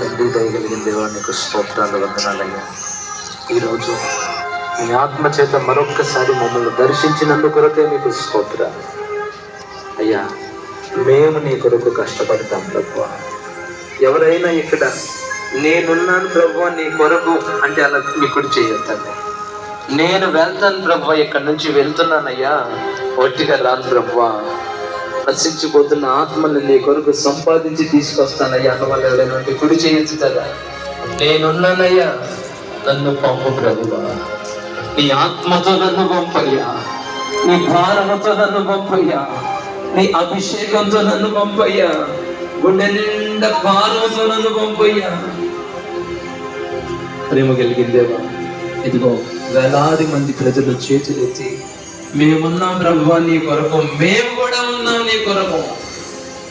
తండ్రి దయగలిగిన దేవా స్తోత్రాలు వందనాలయ్యా. ఈరోజు మీ ఆత్మ చేత మరొక్కసారి మమ్మల్ని దర్శించినందుకు కొరకే మీకు స్తోత్రాలు. అయ్యా మేము నీ కొరకు కష్టపడతాం ప్రభు. ఎవరైనా ఇక్కడ నేనున్నాను ప్రభు నీ కొరకు అంటే అలా ఇక్కడ చేయొద్దండి. నేను వెళ్తాను ప్రభు ఇక్కడి నుంచి వెళ్తున్నానయ్యా. ఒట్టిగా రాను ప్రభు. నశించిపోతున్న ఆత్మల్ని నీ కొరకు సంపాదించి తీసుకొస్తానయ్యా. అన్న ఎవరైనా కుడి చేయొచ్చు కదా నేనున్నానయ్యా నన్ను పంపు ప్రభువా. నీ ఆత్మతో నన్ను పంపయ్యా. నీ భారముతో నన్ను పంపయ్యా. నీ అభిషేకంతో నన్ను పంపయ్యా. గుండె నిండా భారముతో నన్ను పంపయ్యా. ప్రేమ కలిగిందేవా ఇదిగో వేలాది మంది ప్రజలు చేతులెత్తి మేమున్నాం ప్రభు నీ కొరకు. మేము కూడా ఉన్నాం నీ కొరకు.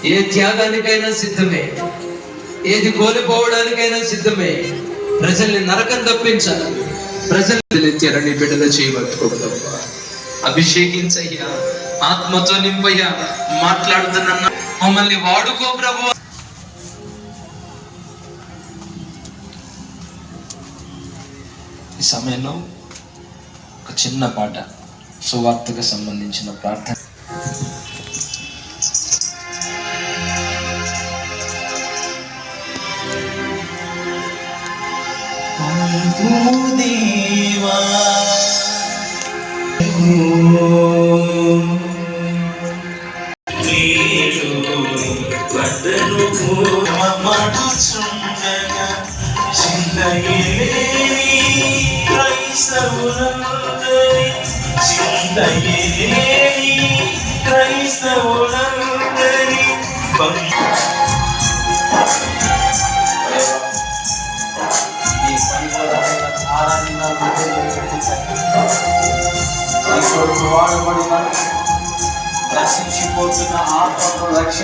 ఏ త్యాగానికైనా సిద్ధమే. ఏది కోల్పోవడానికైనా సిద్ధమే. ప్రజల్ని నరకం తప్పించాలి. ప్రజలు ఎత్తారు బిడ్డలు చేయబట్టుకోగలవా అభిషేకించయ్యా ఆత్మతో నింపయ్యా మాట్లాడుతున్న మమ్మల్ని వాడుకో ప్రభు. ఈ సమయంలో ఒక చిన్న పాట. సువార్తకు సంబంధించిన ప్రార్థన. దేవా వద్దను మడుచుండగా చిందయలేని క్రైస్తవులందరి వాడబడిన రక్ష